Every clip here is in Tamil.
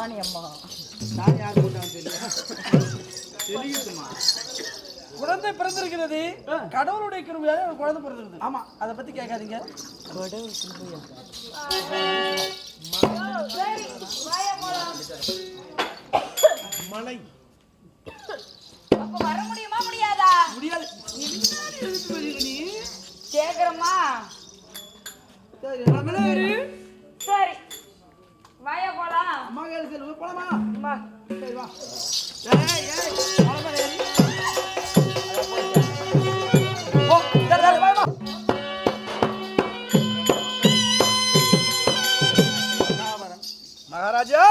பவானி அம்மா? நான் யார் தெரியுதுமா? குழந்தை பிறந்திருக்கிறது. கடவுளுடைய கிருபையாக ஒரு குழந்தை பிறந்திருக்குது ஆமா. அதை பத்தி கேட்காதீங்க. வாயா போலாம் மலை. அப்ப வர முடியுமா முடியாதா? முடியாது. கேக்குறமா சரி. சரி. வாயா போலாம். அம்மா கேளு சரி போலாமா? வா. சரி வா. ஏய் ஏய் போலாமா சரி, சரி. மகாராஜா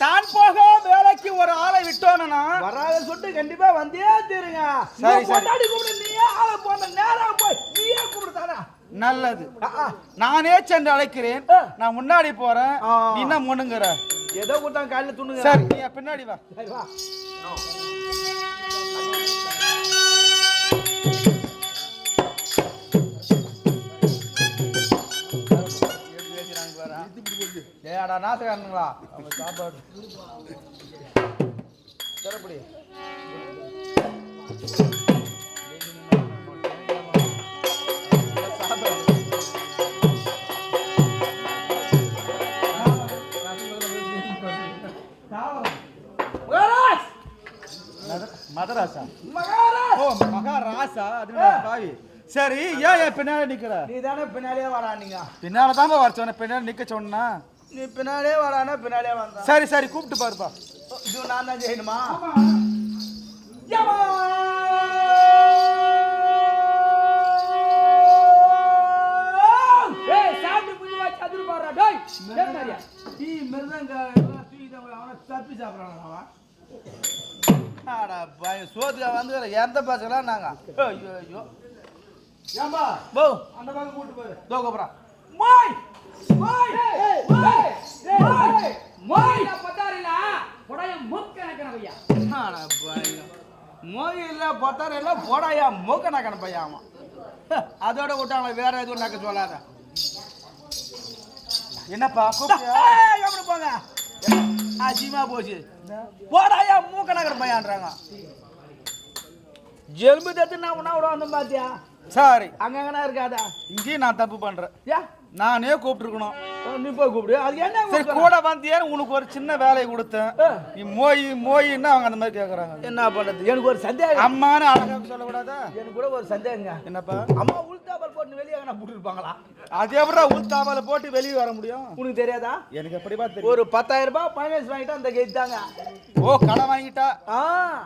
தான் போக வேலைக்கு ஒரு ஆளை விட்டோன்னா வராத சொட்டு கண்டிப்பா வந்தே தீருங்க. சரி, இவன் கொண்டாடி கூப்பிடு நீயே ஆளை போன நேரா போய் நீயே கூப்பிடுதானா நல்லது. நானே சென்று அழைக்கிறேன். நான் முன்னாடி போறேன். நீ என்ன முன்னுங்கிற ஏதோ கொடுத்தா காலையில துணுங்க சரி நீ பின்னாடி வா. சரி வா. ஏடா நாசகாரனுங்களா அவங்க சாப்பாடு. மதராசா மகாராஜ் ஓ மகாராசா? அது பாவி? சரி ஏன் என் பின்னாடி நிக்கிற? நீ தானே பின்னாடியே வாடா நீங்க பின்னால தான் வர சொன்ன பின்னாடி நிக்க சொன்னா நீ பின்னாடியே வாடானா பின்னாடியே வந்தான் சரி சரி கூப்பிட்டு பாருப்பா. இது நான் தான் செய்யணுமா? ஏய் சாப்பிட்டு புள்ளி வாச்சி அதிரு பாடுறா. டேய் ஏன் மாதிரியா டீ மிருதங்க எல்லாம் தூக்கி தான் அவனை தப்பி சாப்பிட்றான் அவன். சோத்துக்கா வந்து எந்த பசங்களாம் நாங்க ஐயோ ஐயோ ஏம்பா போ அந்த பக்கம் கூட்டு போயிரு தோ கோபுரா மோய் மோய் மோய் மோய் மோய் பட்டாரில உடைய மூக்க எனக்கு ஐயா ஆடா பய மோய் இல்ல பொத்தார இல்ல போடாயா மூக்க நக்கன அவன் அதோட விட்டாங்களே வேற எதுவும் நக்க சொல்லாத என்னப்பா கூப்பிட்டியா ஏய், எப்படி போங்க அசிமா போச்சு. போடாயா மூக்க நக்கன பையன்றாங்க ஜெல்பு தத்து நான் உன்னா விட வந்தேன் பாத்தியா? சரி. அங்க எங்கனா இருக்காதா? இங்கேயும் நான் தப்பு பண்றேன். நானே கூப்பிட்டுருக்கணும். நீ போய் கூப்பிடு. அதுக்கு என்ன சரி? கூட வந்தியேன்னு உனக்கு ஒரு சின்ன வேலையை கொடுத்தேன். நீ மோய் மோயின்னு அவங்க அந்த மாதிரி கேக்குறாங்க. என்ன பண்றது? எனக்கு ஒரு சந்தேகம். அம்மான்னு அழகா சொல்லக்கூடாதா? எனக்கு கூட ஒரு சந்தேகங்க. என்னப்பா? அம்மா உள்தாபல் போட்டு வெளியே எங்கனா போட்டு இருப்பாங்களா அது எப்படா உள்தாபால போட்டு வெளியே வர முடியும். உனக்கு தெரியாதா? எனக்கு எப்படிப்பா தெரியும்? ஒரு பத்தாயிரம் ரூபாய் பைனான்ஸ் வாங்கிட்டு அந்த கெயிட் தாங்க. ஓ கடன் வாங்கிட்டா?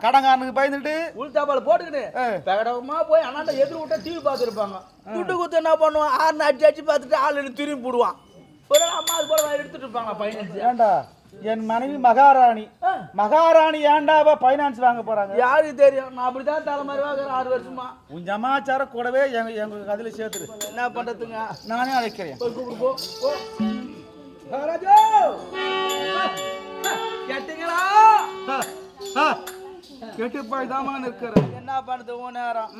கடங்காரனுக்கு பயந்துட்டு உள்தாபால் போட்டுக்கிட்டு. பெகடமா போய் அண்ணாண்ட எதிர் விட்டா டிவி பார்த்துருப்பாங்க துட்டு குத்து என்ன பண்ணுவான்? ஆறு அடிச்சு அடிச்சு பார்த்துட்டு ஆள் எடுத்து திரும்பி போடுவான். ஒரு அம்மா அது போல எடுத்துட்டு இருப்பாங்க பைனான்ஸ் ஏண்டா? என் மனைவி மகாராணி. மகாராணி ஏண்டாவா பைனான்ஸ் வாங்க போறாங்க? யாருக்கு தெரியும்? நான் அப்படிதான் தலைமாரி வாங்குறேன் ஆறு வருஷமா. உன் சமாச்சாரம் கூடவே எங்க எங்க அதுல சேர்த்துரு. என்ன பண்றதுங்க? நானே அழைக்கிறேன். கேட்டீங்களா? கெட்டு போய் தாமான்னு இருக்கிறேன் என்ன பண்ணுது உன் நேரம்?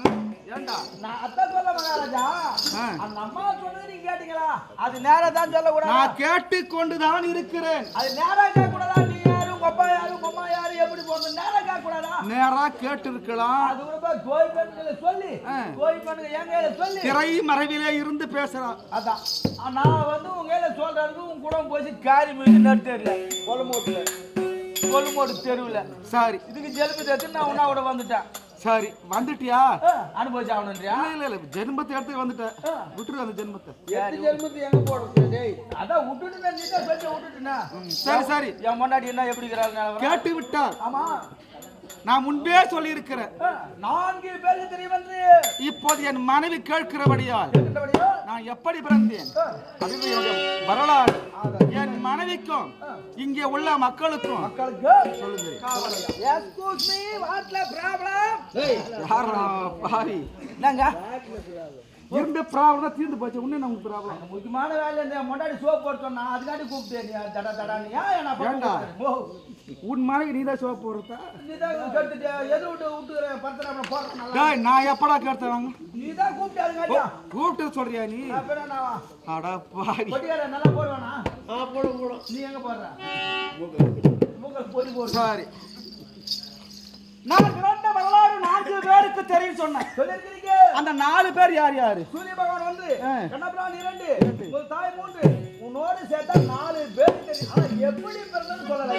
ஏண்டா? நான் அதான் சொல்ல மகாராஜா. அந்த அம்மா சொன்னது நீங்க கேட்டீங்களா? அது நேரம் தான் சொல்லக்கூடாது? நான் கேட்டு கொண்டுதான் இருக்கிறேன். அது நேரம் கேட்க கூடாதா நீ யாரு உங்க அப்பா யாரு உங்க அம்மா யாரு எப்படி போகணும் நேரம் கேட்க கூடாதா நேரா கேட்டு இருக்கலாம் அது கூட கோயில் பெண்களை சொல்லி. கோயில் பெண்கள் கையில சொல்லி. திரை மறைவிலே இருந்து பேசுறான் அதான். நான் வந்து உங்க சொல்றதுக்கு உங்க கூட போய் காரி மீது நடுத்தேர்ல கொல்லுமோட்டுல கொல்லுமோட்டு தெருவில். சரி. இதுக்கு ஜெலுப்பு தத்து நான் உன்னா கூட வந்துட்டேன். சரி வந்துட்டியா? அனுபவிச்சு ஆகணுன்றியா இல்ல இல்ல இல்ல ஜென்மத்தை எடுத்து வந்துட்டேன் விட்டுரு அந்த ஜென்மத்தை எட்டு ஜென்மத்து எங்க போடுறது டேய் அதான் விட்டுட்டு நீ தான் பேச்ச விட்டுட்டுனா. சரி சரி. என் முன்னாடி என்ன எப்படி இருக்கிறாங்க கேட்டு விட்டார் ஆமா. நான் முன்பே சொல்லி இருக்கிறேன் ஆ, நான்கு பேருக்கு தெரியும் இப்போது என் மனைவி கேட்கிறபடியால்? நான் எப்படி பிறந்தேன்? வரலாறு என் மனைவிக்கும் இங்கே உள்ள மக்களுக்கும். ப்ராப்ளம் இருந்த ப்ராப்ளம் தீர்ந்து போச்சு. இன்னும் நமக்கு ப்ராப்ளம் முக்கியமான வேலை இந்த முன்னாடி சோப் போட்டு சொன்னா அதுக்காண்டி கூப்பிட்டேன் தட தடான்னு ஏன் என்ன உன் மனைவி நீ தான் போடுறேன் நல்லா. டேய் நான் எப்படா கேட்டவாங்க நீ தான் கூப்பிட்டு கூப்பிட்டு சொல்றியா நீ? அடா கொட்டிக்கார நல்லா போடுவானா? போடும் போடும் நீ எங்க போடுற? பொங்கல் பொறி போடு. சரி. நான் பிறந்த வரலாறு நான்கு பேருக்கு தெரியும் சொன்னேன். சொல்லிருக்கிறீங்க? அந்த நாலு பேர் யார் யாரு? சூரிய பகவான் ஆ. கண்ணபிரான் இரண்டு உங்கள் தாய் மூன்று. உன்னோடு சேர்த்தா நாலு பேர் தெரியும். எப்படி பிறந்தன்னு சொல்லல.